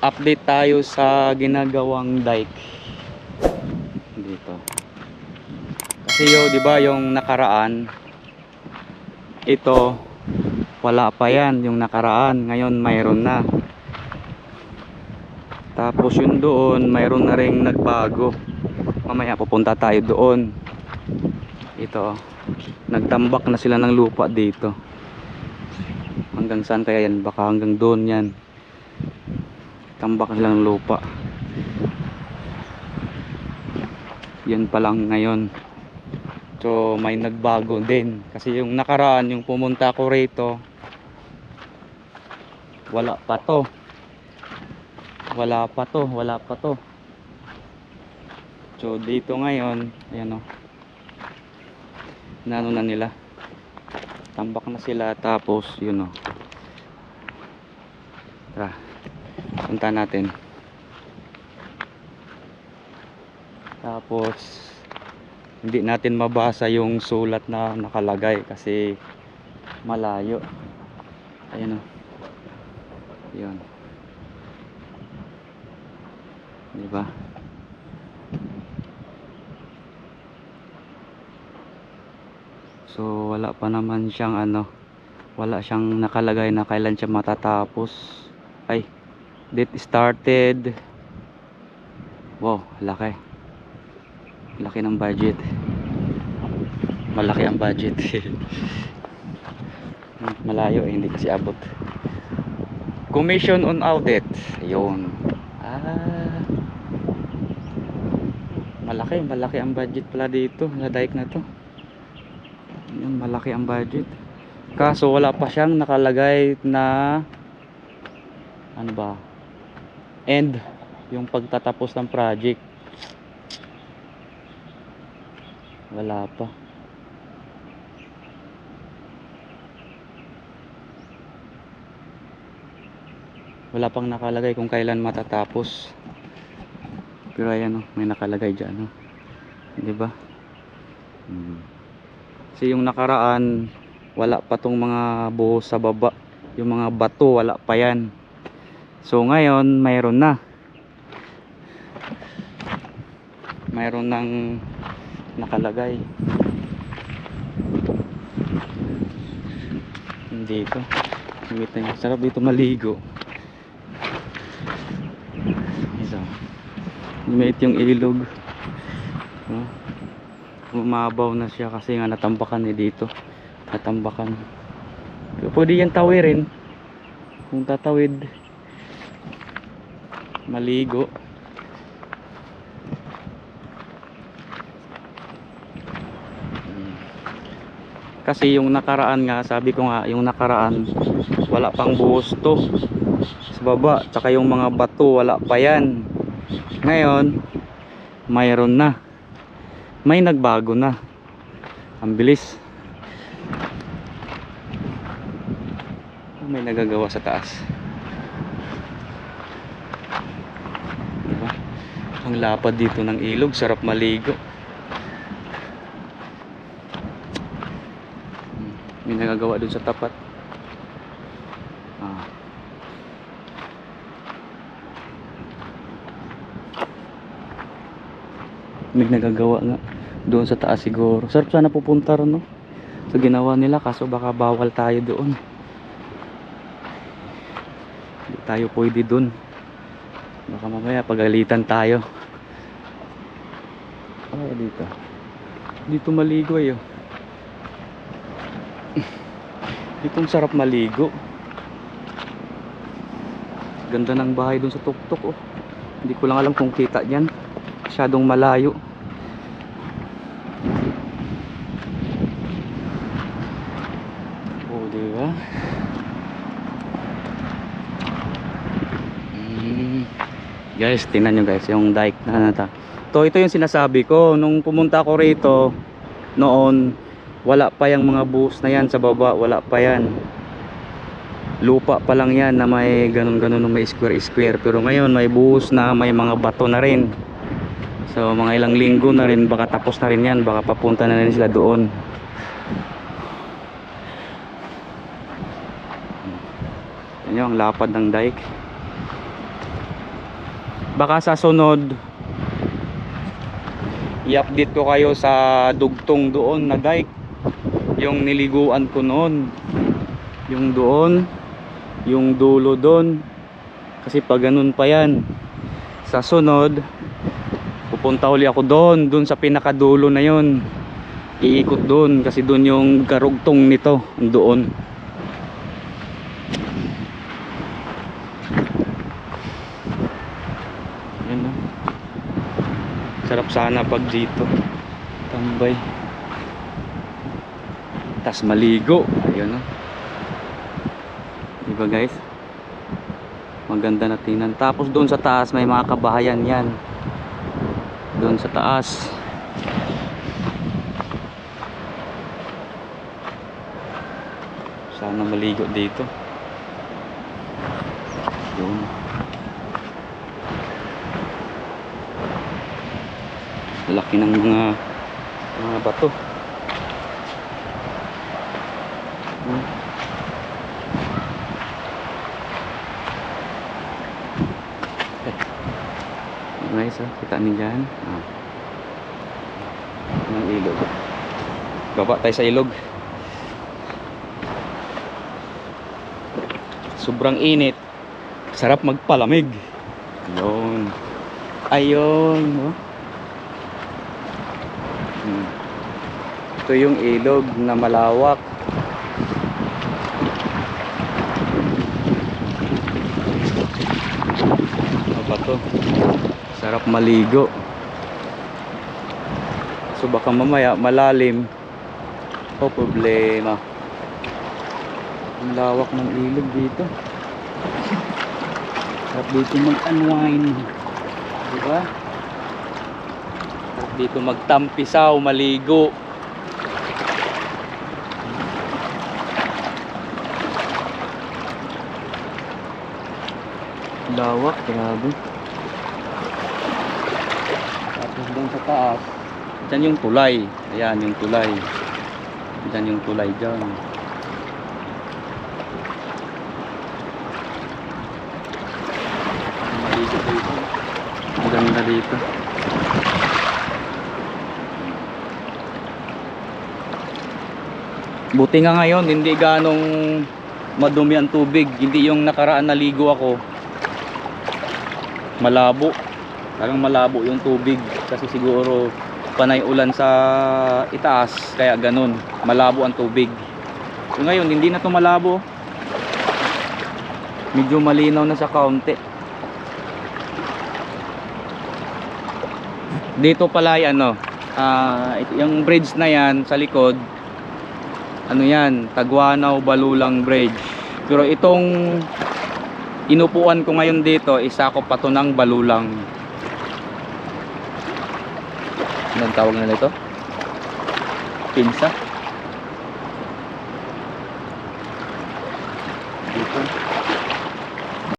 update tayo sa ginagawang dike. Dito. Kasi yo di ba yung nakaraan ito wala pa yan yung nakaraan. Ngayon mayroon na. Tapos yun doon mayroon na ring nagbago. Mamaya pupunta tayo doon. Ito nagtambak na sila ng lupa dito. Hanggang saan kaya yan? Baka hanggang doon yan tambak na sila ng lupa. Yan pa lang ngayon. So may nagbago din. Kasi yung nakaraan yung pumunta ko rito wala pa to. Wala pa to wala pa to. So dito ngayon ayan o. Nano na nila. Tambak na sila tapos yun o. Tara punta natin. Tapos hindi natin mabasa yung sulat na nakalagay kasi malayo. Ayan o yun di ba? So wala pa naman siyang ano wala siyang nakalagay na kailan siya matatapos. Ay date started. Wow laki. Laki ng budget. Malaki ang budget. Malayo eh, hindi kasi abot. Commission on audit. Ayun. Ah. Malaki malaki ang budget pala dito sa dike na to. Ayun, malaki ang budget. Kaso wala pa siyang nakalagay na ano ba end yung pagtatapos ng project. Wala pa. Wala pang nakalagay kung kailan matatapos. Pero ayan oh, may nakalagay dyan oh. di ba? Hmm. kasi yung nakaraan wala pa tong mga buhos sa baba. Yung mga bato wala pa yan so ngayon mayroon na. Mayroon ng nakalagay. Dito. Na yun. sarap dito maligo. Ito limit yung ilog. Oh. bumabaw na siya kasi nga natambakan eh dito. Natambakan. Pwede yan tawirin. Kung tatawid maligo. Kasi yung nakaraan nga sabi ko nga yung nakaraan wala pang buhos to sa baba tsaka yung mga bato wala pa yan. Ngayon mayroon na. May nagbago na. Ang bilis. May nagagawa sa taas diba? Ang lapad dito ng ilog sarap maligo. Hmm, may nagagawa dun sa tapat. Ah. may nagagawa nga doon sa taas siguro. Sarap sana pupunta ron no? So ginawa nila kaso baka bawal tayo doon. Hindi tayo pwede doon baka mamaya pagalitan tayo ah dito dito maligo eh oh. Ditong sarap maligo. Ganda ng bahay dun sa tuktok oh. Hindi ko lang alam kung kita niyan. Masyadong malayo. Oh, di ba? Mm. Guys, tingnan nyo guys, yung dike na nata. To, ito yung sinasabi ko. Nung pumunta ko rito, noon, wala pa yung mga buhos na yan sa baba wala pa yan. Lupa pa lang yan na may ganun ganun may square square pero ngayon may buhos na may mga bato na rin. So mga ilang linggo na rin baka tapos na rin yan baka papunta na rin sila doon. Yan yung lapad ng dike baka sa sunod i-update ko kayo sa dugtong doon na dike. Yung niliguan ko noon. Yung doon yung dulo doon. Kasi pag ganun pa yan sa sunod pupunta uli ako doon doon sa pinakadulo na yon iikot doon kasi doon yung karugtong nito doon Yan na. Sarap sana pag dito. Tambay. Tas maligo. Ayun no. Diba guys? Maganda na tingnan. Tapos doon sa taas may mga kabahayan yan. Doon sa taas. Sana maligo dito. Yun. Laki ng mga mga bato Hmm. Eh. guys oh, kita niyo dyan ah. ng ilog baba tayo sa ilog sobrang init sarap magpalamig yun ayun oh. Ito yung ilog na malawak. Ano ba to? Sarap maligo. So baka mamaya malalim. O problema. Ang lawak ng ilog dito. Sarap dito mag-unwind. Diba? Sarap dito magtampisaw, maligo. Lawak, grabe. Tapos doon sa taas, dyan yung tulay. Ayan, yung tulay. Dyan yung tulay dyan. Ang dito. Buti nga ngayon, hindi ganong madumi ang tubig. Hindi yung nakaraan naligo ako. Malabo. Parang malabo yung tubig. Kasi siguro panay ulan sa itaas. Kaya ganun. Malabo ang tubig. So ngayon, hindi na to malabo. Medyo malinaw na sa kaunti. Dito pala ay ano, ito- yung bridge na yan sa likod, ano yan, Tagwanaw Balulang Bridge. Pero itong inupuan ko ngayon dito, isa ko pa to ng Balulang. Anong tawag nila ito? Pinsa?